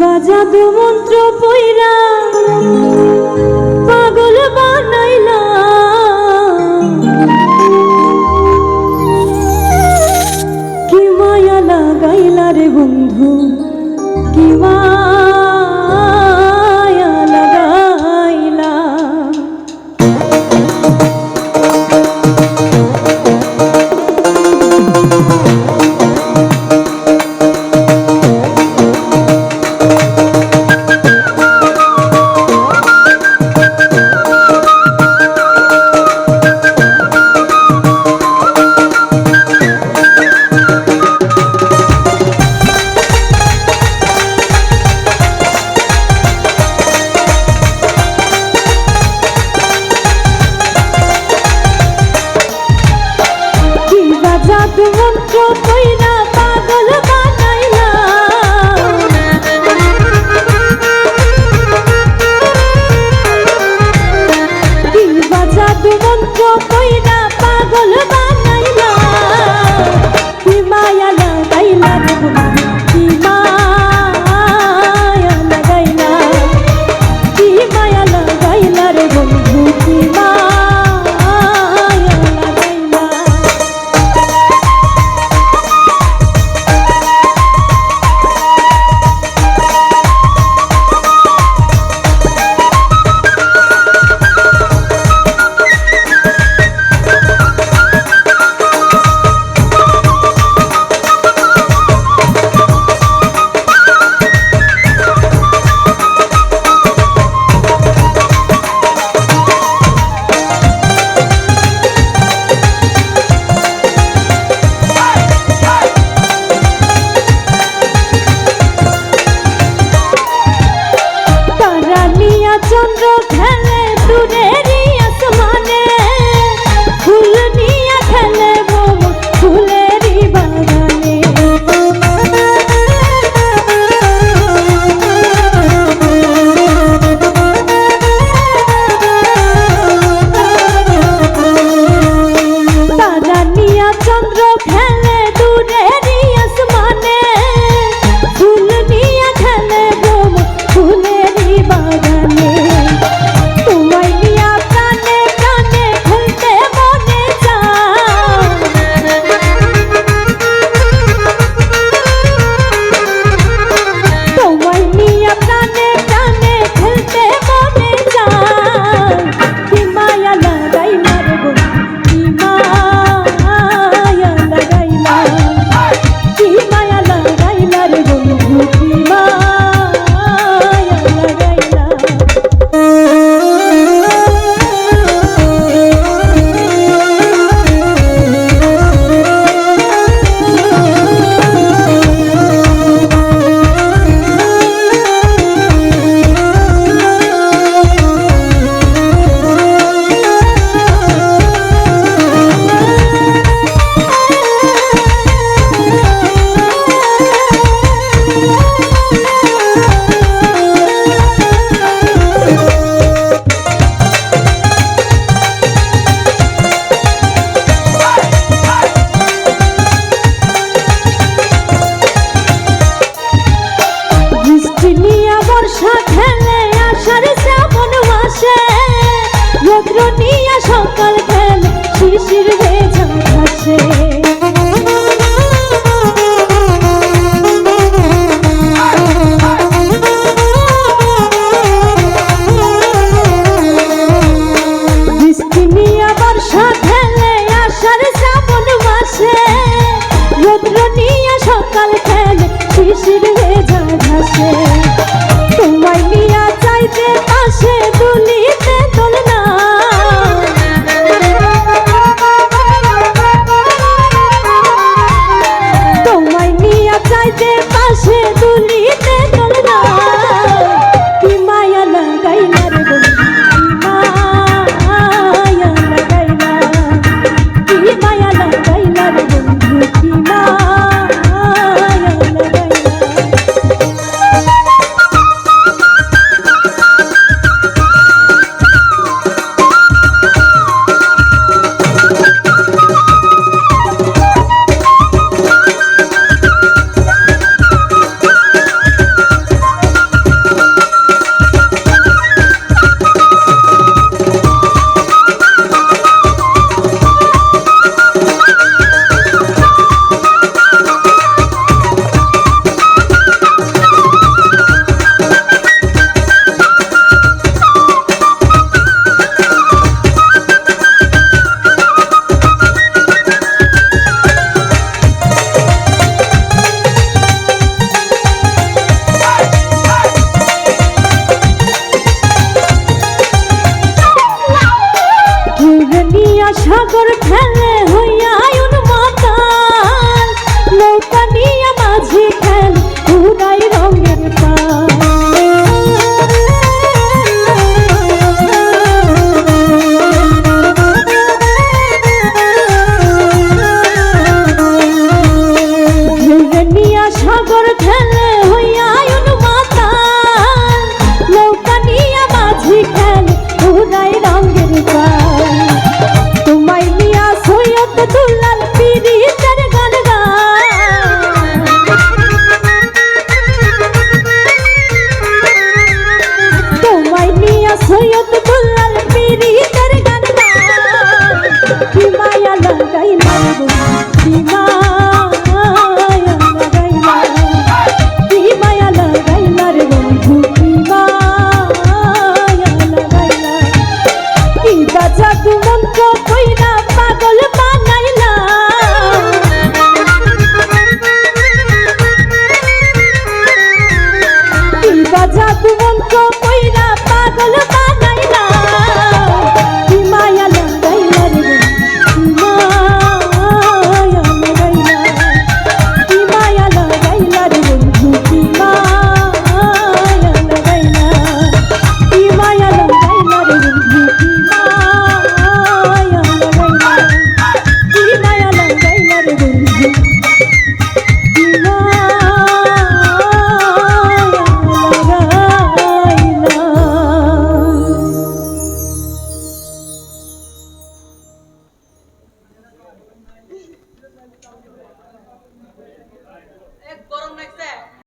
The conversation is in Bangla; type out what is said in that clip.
বাজা দু মন্ত্র পইরা পাগল বানাইলা কি মায়া লাগাইলা রে বন্ধু কি মন কইরা পাগল রৌদ্র নিয়া সকাল খেলে শিশির ভেজা ঘাসে সকাল খেলে শিশির ভেজা ঘাসে তোমায় নিয়া যে পাশে নিয়া সাগর খেল